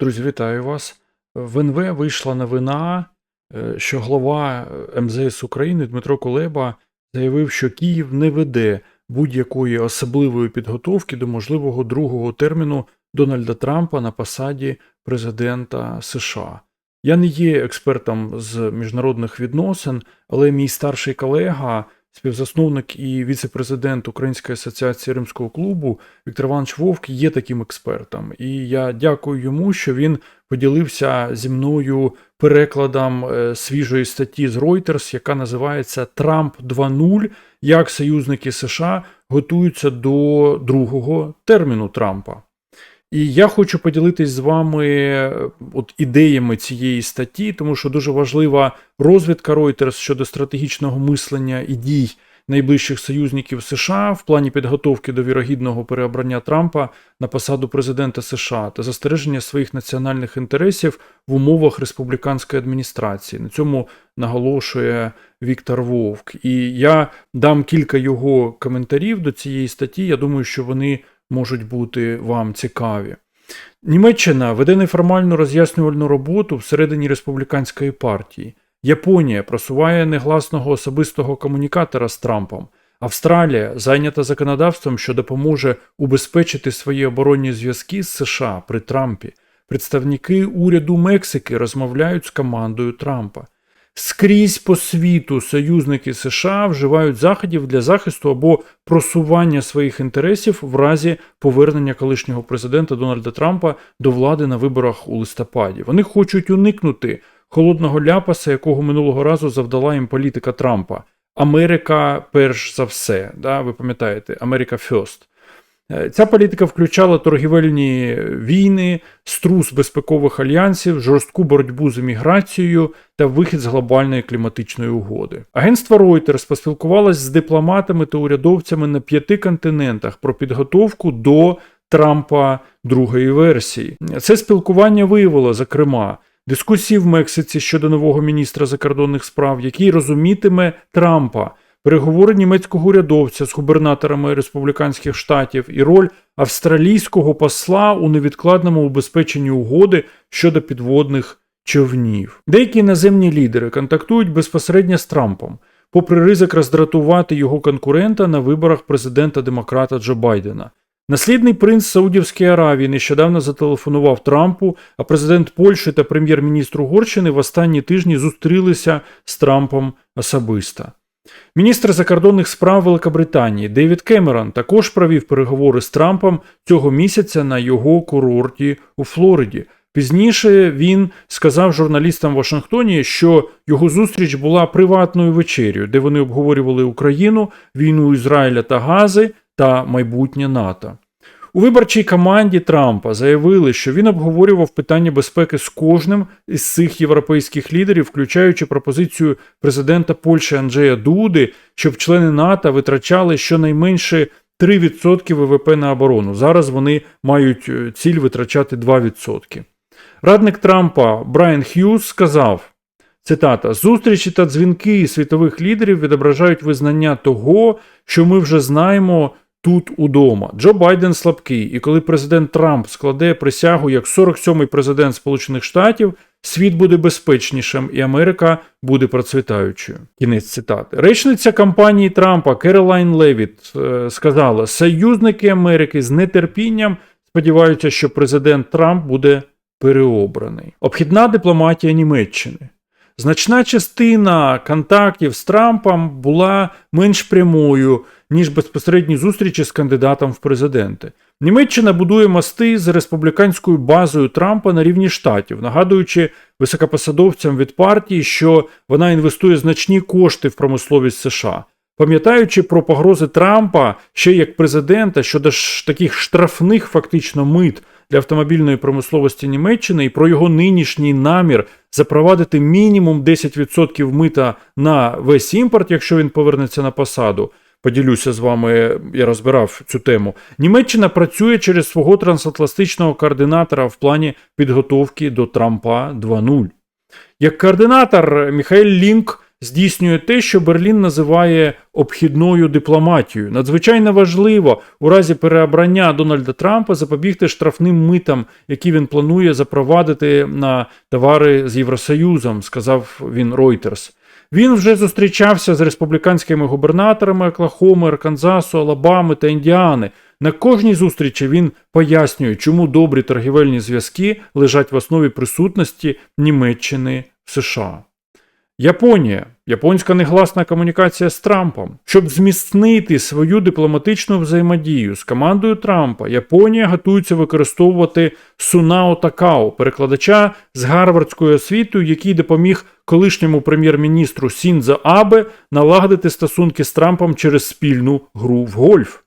Друзі, вітаю вас. В НВ вийшла новина, е, що глава е, МЗС України Дмитро Кулеба заявив, що Київ не веде будь-якої особливої підготовки до можливого другого терміну Дональда Трампа на посаді президента США. Я не є експертом з міжнародних відносин, але мій старший колега, співзасновник і віце-президент Української асоціації Римського клубу Віктор Іванович Вовк є таким експертом. І я дякую йому, що він поділився зі мною перекладом е, свіжої статті з Reuters, яка називається Трамп 2.0. Як союзники США готуються до другого терміну Трампа. І я хочу поділитись з вами е, от ідеями цієї статті, тому що дуже важлива розвідка Reuters щодо стратегічного мислення і дій найближчих союзників США в плані підготовки до вірогідного переобрання Трампа на посаду президента США та застереження своїх національних інтересів в умовах республіканської адміністрації. На цьому наголошує Віктор Вовк. І я дам кілька його коментарів до цієї статті. Я думаю, що вони можуть бути вам цікаві. Німеччина веде неформальну роз'яснювальну роботу всередині республіканської партії. Японія просуває негласного особистого комунікатора з Трампом. Австралія зайнята законодавством, що допоможе убезпечити свої оборонні зв'язки з США при Трампі. Представники уряду Мексики розмовляють з командою Трампа. Скрізь по світу союзники США вживають заходів для захисту або просування своїх інтересів в разі повернення колишнього президента Дональда Трампа до влади на виборах у листопаді. Вони хочуть уникнути холодного ляпаса, якого минулого разу завдала їм політика Трампа. Америка, перш за все, да, ви пам'ятаєте, Америка First. Е, Ця політика включала торгівельні війни, струс безпекових альянсів, жорстку боротьбу з еміграцією та вихід з глобальної кліматичної угоди. Агентство Reuters поспілкувалось з дипломатами та урядовцями на п'яти континентах про підготовку до Трампа другої версії. Це спілкування виявило, зокрема, дискусії в Мексиці щодо нового міністра закордонних справ, який розумітиме Трампа переговори німецького урядовця з губернаторами республіканських штатів і роль австралійського посла у невідкладному убезпеченні угоди щодо підводних човнів. Деякі іноземні лідери контактують безпосередньо з Трампом, попри ризик роздратувати його конкурента на виборах президента демократа Джо Байдена. Наслідний принц Саудівської Аравії нещодавно зателефонував Трампу, а президент Польщі та прем'єр-міністр Угорщини в останні тижні зустрілися з Трампом особисто. Міністр закордонних справ Великобританії Девід Кемерон також провів переговори з Трампом цього місяця на його курорті у Флориді. Пізніше він сказав журналістам в Вашингтоні, що його зустріч була приватною вечерю, де вони обговорювали Україну, війну Ізраїля та Гази та майбутнє НАТО. У виборчій команді Трампа заявили, що він обговорював питання безпеки з кожним із цих європейських лідерів, включаючи пропозицію президента Польщі Анджея Дуди, щоб члени НАТО витрачали щонайменше 3% ВВП на оборону. Зараз вони мають е, ціль витрачати 2%. Радник Трампа Брайан Х'юз сказав. Цитата: зустрічі та дзвінки світових лідерів відображають визнання того, що ми вже знаємо тут удома. Джо Байден слабкий, і коли президент Трамп складе присягу як 47-й президент Сполучених Штатів, світ буде безпечнішим і Америка буде процвітаючою. Кінець цитати. Речниця кампанії Трампа Керолайн Левіт е, сказала: союзники Америки з нетерпінням сподіваються, що президент Трамп буде переобраний. Обхідна дипломатія Німеччини. Значна частина контактів з Трампом була менш прямою, ніж безпосередні зустрічі з кандидатом в президенти. Німеччина будує мости з республіканською базою Трампа на рівні штатів, нагадуючи високопосадовцям від партії, що вона інвестує значні кошти в промисловість США. Пам'ятаючи про погрози Трампа ще як президента щодо ж таких штрафних фактично мит для автомобільної промисловості Німеччини і про його нинішній намір запровадити мінімум 10% мита на весь імпорт, якщо він повернеться на посаду. Поділюся з вами, я розбирав цю тему. Німеччина працює через свого трансатлантичного координатора в плані підготовки до Трампа 2.0. Як координатор Міхаель Лінк здійснює те, що Берлін називає обхідною дипломатією. Надзвичайно важливо у разі переобрання Дональда Трампа запобігти штрафним митам, які він планує запровадити на товари з Євросоюзом, сказав він Reuters. Він вже зустрічався з республіканськими губернаторами Оклахоми, Арканзасу, Алабами та Індіани. На кожній зустрічі він пояснює, чому добрі торгівельні зв'язки лежать в основі присутності Німеччини в США. Японія. Японська негласна комунікація з Трампом. Щоб зміцнити свою дипломатичну взаємодію з командою Трампа, Японія готується використовувати Сунао Такао, перекладача з гарвардською освітою, який допоміг колишньому прем'єр-міністру Сінзо Абе налагодити стосунки з Трампом через спільну гру в гольф.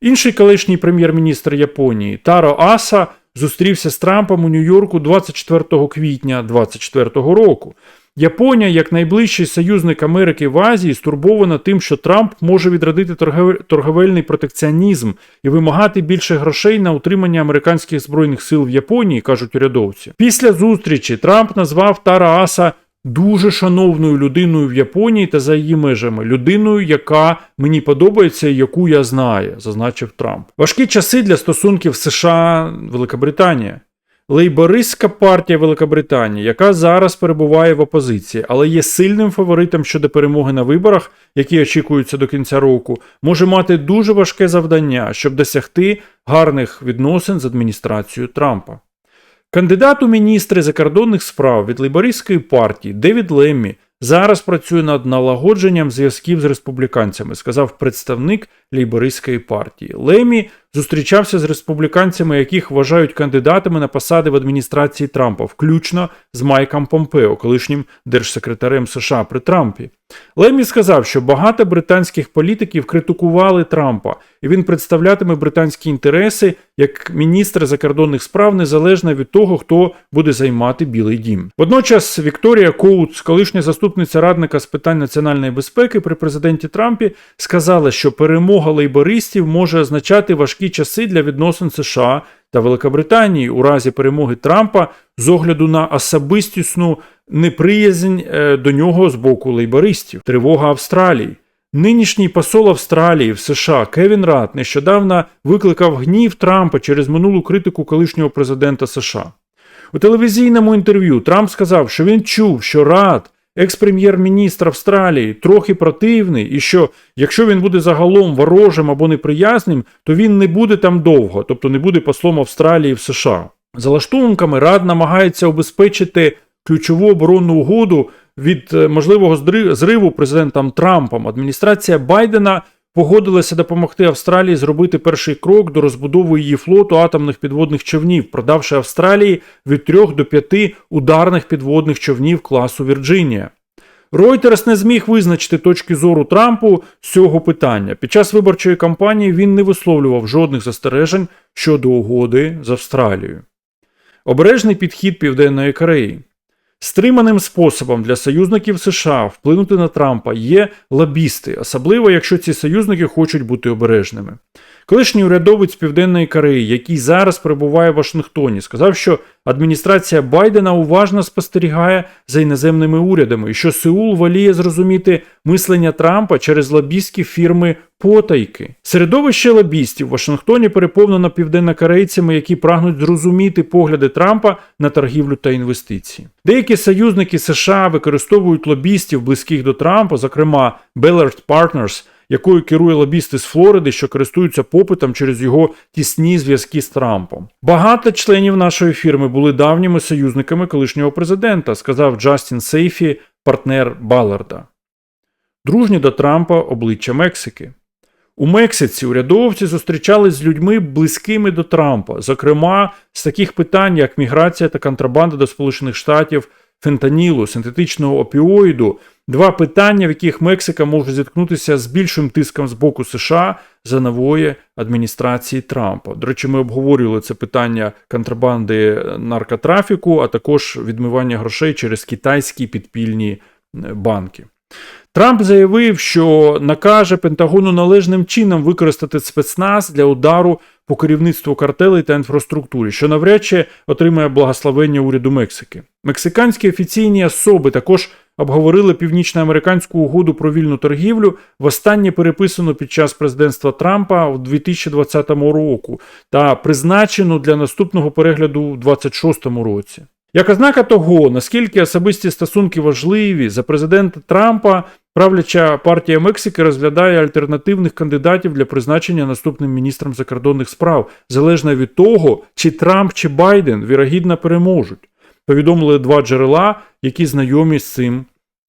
Інший колишній прем'єр-міністр Японії Таро Аса зустрівся з Трампом у Нью-Йорку 24 квітня 2024 року. Японія, як найближчий союзник Америки в Азії, стурбована тим, що Трамп може відродити торговельний протекціонізм і вимагати більше грошей на утримання американських збройних сил в Японії, кажуть урядовці. Після зустрічі Трамп назвав Тара Аса дуже шановною людиною в Японії та за її межами, людиною, яка мені подобається і яку я знаю, зазначив Трамп. Важкі часи для стосунків США Великобританія. Лейбористська партія Великобританії, яка зараз перебуває в опозиції, але є сильним фаворитом щодо перемоги на виборах, які очікуються до кінця року, може мати дуже важке завдання, щоб досягти гарних відносин з адміністрацією Трампа. Кандидат у міністри закордонних справ від лейбористської партії Девід Леммі зараз працює над налагодженням зв'язків з республіканцями, сказав представник лейбористської партії. Леммі зустрічався з республіканцями, яких вважають кандидатами на посади в адміністрації Трампа, включно з Майком Помпео, колишнім держсекретарем США при Трампі. Леммі сказав, що багато британських політиків критикували Трампа, і він представлятиме британські інтереси як міністр закордонних справ незалежно від того, хто буде займати Білий Дім. Водночас Вікторія Коутс, колишня заступниця радника з питань національної безпеки при президенті Трампі, сказала, що перемога лейбористів може означати важкі часи для відносин США та Великобританії у разі перемоги Трампа з огляду на особистісну неприязнь е, до нього з боку лейбористів, тривога Австралії. Нинішній посол Австралії в США Кевін Рад нещодавно викликав гнів Трампа через минулу критику колишнього президента США. У телевізійному інтерв'ю Трамп сказав, що він чув, що Рад, екс-прем'єр-міністр Австралії, трохи противний, і що якщо він буде загалом ворожим або неприязним, то він не буде там довго, тобто не буде послом Австралії в США. За лаштунками Рад намагається обезпечити ключову оборонну угоду від е, можливого зриву президентом Трампом. Адміністрація Байдена погодилася допомогти Австралії зробити перший крок до розбудови її флоту атомних підводних човнів, продавши Австралії від 3 до 5 ударних підводних човнів класу Вірджинія. Reuters не зміг визначити точки зору Трампу з цього питання. Під час виборчої кампанії він не висловлював жодних застережень щодо угоди з Австралією. Обережний підхід Південної Кореї. Стриманим способом для союзників США вплинути на Трампа є лобісти, особливо якщо ці союзники хочуть бути обережними. Колишній урядовець Південної Кореї, який зараз перебуває в Вашингтоні, сказав, що адміністрація Байдена уважно спостерігає за іноземними урядами і що Сеул воліє зрозуміти мислення Трампа через лобістські фірми потайки. Середовище лобістів в Вашингтоні переповнено південнокорейцями, які прагнуть зрозуміти погляди Трампа на торгівлю та інвестиції. Деякі союзники США використовують лобістів, близьких до Трампа, зокрема Bellard Partners, якою керує лобісти з Флориди, що користуються попитом через його тісні зв'язки з Трампом. Багато членів нашої фірми були давніми союзниками колишнього президента, сказав Джастін Сейфі, партнер Балларда. Дружні до Трампа обличчя Мексики. У Мексиці урядовці зустрічались з людьми близькими до Трампа, зокрема з таких питань, як міграція та контрабанда до Сполучених Штатів, фентанілу, синтетичного опіоїду, два питання, в яких Мексика може зіткнутися з більшим тиском з боку США за нової адміністрації Трампа. До речі, ми обговорювали це питання контрабанди наркотрафіку, а також відмивання грошей через китайські підпільні е, банки. Трамп заявив, що накаже Пентагону належним чином використати спецназ для удару по керівництву картелей та інфраструктурі, що навряд чи отримає благословення уряду Мексики. Мексиканські офіційні особи також обговорили північноамериканську угоду про вільну торгівлю, востаннє переписану під час президентства Трампа в 2020 року та призначену для наступного перегляду у 2026 році. Як ознака того, наскільки особисті стосунки важливі за президента Трампа, правляча партія Мексики розглядає альтернативних кандидатів для призначення наступним міністром закордонних справ, залежно від того, чи Трамп чи Байден вірогідно переможуть. Повідомили два джерела, які знайомі з цим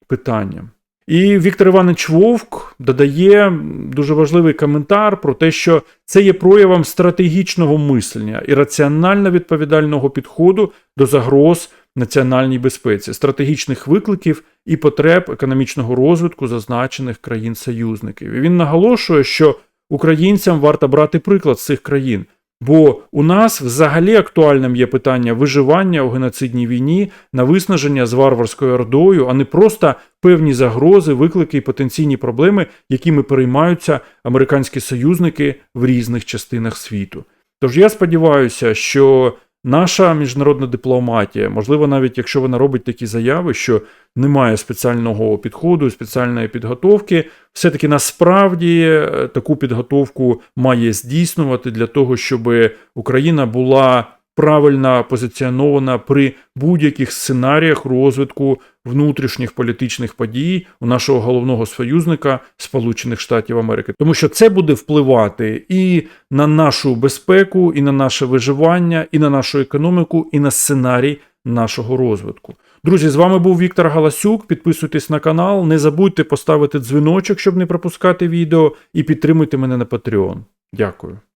питанням. І Віктор Іванович Вовк додає дуже важливий коментар про те, що це є проявом стратегічного мислення і раціонально відповідального підходу до загроз національній безпеці, стратегічних викликів і потреб економічного розвитку зазначених країн-союзників. І він наголошує, що українцям варто брати приклад з цих країн. Бо у нас взагалі актуальним є питання виживання у геноцидній війні на виснаження з варварською ордою, а не просто певні загрози, виклики і потенційні проблеми, якими переймаються американські союзники в різних частинах світу. Тож я сподіваюся, що наша міжнародна дипломатія, можливо, навіть якщо вона робить такі заяви, що немає спеціального підходу, спеціальної підготовки, все-таки насправді е, таку підготовку має здійснювати для того, щоб Україна була правильно позиціонована при будь-яких сценаріях розвитку внутрішніх політичних подій у нашого головного союзника Сполучених Штатів Америки, тому що це буде впливати і на нашу безпеку, і на наше виживання, і на нашу економіку, і на сценарій нашого розвитку. Друзі, з вами був Віктор Галасюк. Підписуйтесь на канал, не забудьте поставити дзвіночок, щоб не пропускати відео, і підтримуйте мене на Patreon. Дякую.